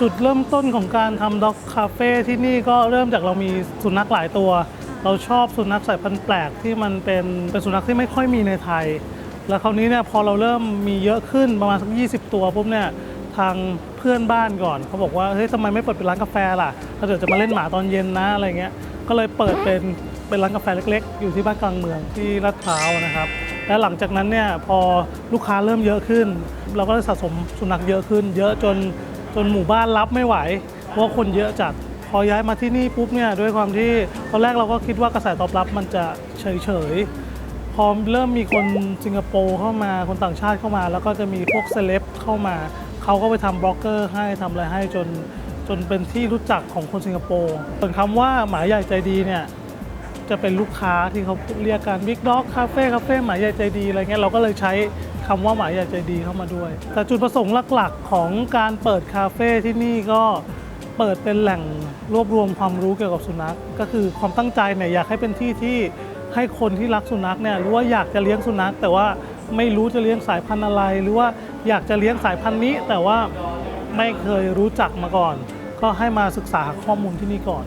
จุดเริ่มต้นของการทำด็อกคาเฟ่ที่นี่ก็เริ่มจากเรามีสุนัขหลายตัว เราชอบสุนัขสายพันธุ์แปลกที่มันเป็นเป็นสุนัขที่ไม่ค่อยมีในไทย แล้วคราวนี้เนี่ยพอเราเริ่มมีเยอะขึ้นประมาณสัก20 ตัวปุ๊บเนี่ยทางเพื่อนบ้านก่อน เขาบอกว่าเฮ้ยทำไมไม่เปิดเป็นร้านกาแฟล่ะถ้าเกิดจะมาเล่นหมาตอนเย็นนะอะไรเงี้ยก็เลยเปิดเป็นเป็นร้านกาแฟเล็ก ๆ อยู่ที่บ้านกลางเมืองที่ลาดพร้าวนะครับและหลังจากนั้นเนี่ยพอลูกค้าเริ่มเยอะขึ้น เราก็เลยสะสมสุนัขเยอะขึ้น เยอะจน จนหมู่บ้านรับไม่ไหว เพราะคนเยอะจัด พอย้ายมาที่นี่ปุ๊บเนี่ยด้วยความที่ตอนแรกเราก็คิดว่ากระแสตอบรับมันจะเฉยๆ พอเริ่มมีคนสิงคโปร์เข้ามาคนต่างชาติเข้ามา แล้วก็จะมีพวกเซเลบเข้ามา เขาก็ไปทำบล็อกเกอร์ให้ทำอะไรให้จนจนเป็นที่รู้จักของคนสิงคโปร์ส่วนคำว่าหมาใหญ่ใจดีเนี่ยจะเป็นลูกค้าที่เขาเรียกกันบิ๊กด็อกคาเฟ่คาเฟ่หมาใหญ่ใจดีอะไรเงี้ยเราก็เลยใช้ คำว่าหมายใหญ่ใจดีเข้ามาด้วย แต่จุดประสงค์หลักๆ ของการเปิดคาเฟ่ที่นี่ก็เปิดเป็นแหล่งรวบรวมความรู้เกี่ยวกับสุนัข ก็คือความตั้งใจเนี่ยอยากให้เป็นที่ที่ให้คนที่รักสุนัขเนี่ยรู้ว่าอยากจะเลี้ยงสุนัข แต่ว่าไม่รู้จะเลี้ยงสายพันธุ์อะไร หรือว่าอยากจะเลี้ยงสายพันธุ์นี้ แต่ว่าไม่เคยรู้จักมาก่อน ก็ให้มาศึกษาข้อมูลที่นี่ก่อน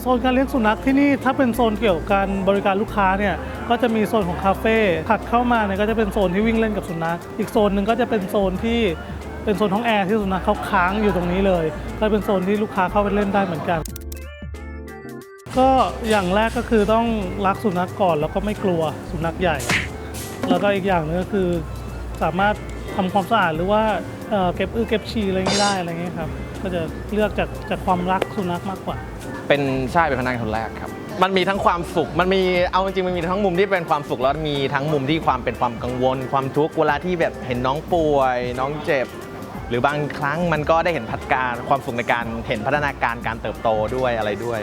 โซนการเลี้ยงสุนัขที่นี่ถ้าเป็นโซนเกี่ยวกับการบริการลูกค้าเนี่ยก็จะมีโซนของคาเฟ่ถัดเข้ามาเนี่ยก็จะเป็นโซนที่วิ่งเล่นกับสุนัข อีกโซนหนึ่งก็จะเป็นโซนที่เป็นโซนห้องแอร์ที่สุนัขเขาค้างอยู่ตรงนี้เลย ก็เป็นโซนที่ลูกค้าเข้าไปเล่นได้เหมือนกัน ก็อย่างแรกก็คือต้องรักสุนัขก่อนแล้วก็ไม่กลัวสุนัขใหญ่ แล้วก็อีกอย่างหนึงก็คือสามารถทำความสะอาดหรือว่าเก็บอื้อเก็บฉี่อะไรอย่างนี้ได้อะไรเงี้ยครับ ก็จะเลือกจากจากความรักสุนัขมากกว่า เป็นใช่เป็นพนักงานคนแรกครับ มันมีทั้งความสุข มันมีเอาจริงๆมันมีทั้งมุมที่เป็นความสุขแล้วมีทั้งมุมที่ความเป็นความกังวล ความทุกข์เวลาที่แบบเห็นน้องป่วย น้องเจ็บ หรือบางครั้งมันก็ได้เห็นพัฒการความสุขในการเห็นพัฒนาการการเติบโตด้วยอะไรด้วย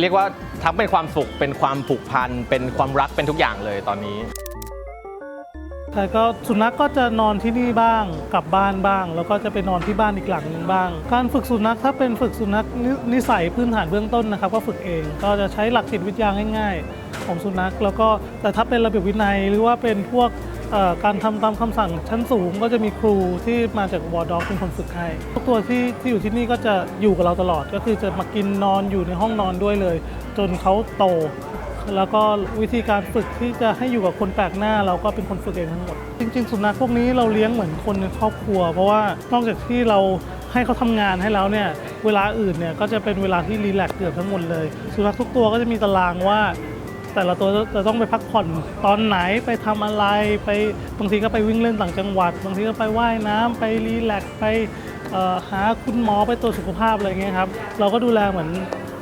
เรียกว่าทั้งเป็นความสุขเป็นความผูกพันเป็นความรักเป็นทุกอย่างเลยตอนนี้ แต่ก็สุนัขก็จะนอนที่นี่บ้าง กลับบ้านบ้าง แล้วก็จะไปนอนที่บ้านอีกหลังหนึ่งบ้าง การฝึกสุนัขถ้าเป็นฝึกสุนัขนินิสัยพื้นฐานเบื้องต้นนะครับ ก็ฝึกเอง ก็จะใช้หลักจิตวิทยาง่าย ๆ ของสุนัข แล้วก็แต่ถ้าเป็นระเบียบวินัยหรือว่าเป็นพวกการทำตามคำสั่งชั้นสูงก็จะมีครูที่มาจากวอร์ด็อกเป็นคนฝึกให้ทุกตัวที่ที่อยู่ที่นี่ก็จะอยู่กับเราตลอด ก็คือจะมากินนอนอยู่ในห้องนอนด้วยเลย จนเขาโต แล้วก็วิธีการฝึกที่จะให้อยู่กับคนแปลกหน้า เราก็เป็นคนฝึกเองทั้งหมด จริง ๆ สุนัขพวกนี้เราเลี้ยงเหมือนคนในครอบครัว เพราะว่านอกจากที่เราให้เขาทำงานให้แล้วเนี่ยเวลาอื่นเนี่ยก็จะเป็นเวลาที่รีแลกซ์เกือบทั้งหมดเลย สุนัขทุกตัวก็จะมีตารางว่า แต่ละตัวจะต้องไปพักผ่อนตอนไหนไปทำอะไรไปบางทีก็ไปวิ่งเล่นต่างจังหวัด บางทีก็ไปว่ายน้ำไปรีแลกซ์ไปหาคุณหมอไปตรวจสุขภาพอะไรเงี้ยครับเราก็ดูแลเหมือน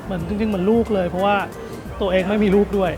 เหมือนจริงๆเหมือนลูกเลยเพราะว่า ตัวเองไม่มีลูกด้วย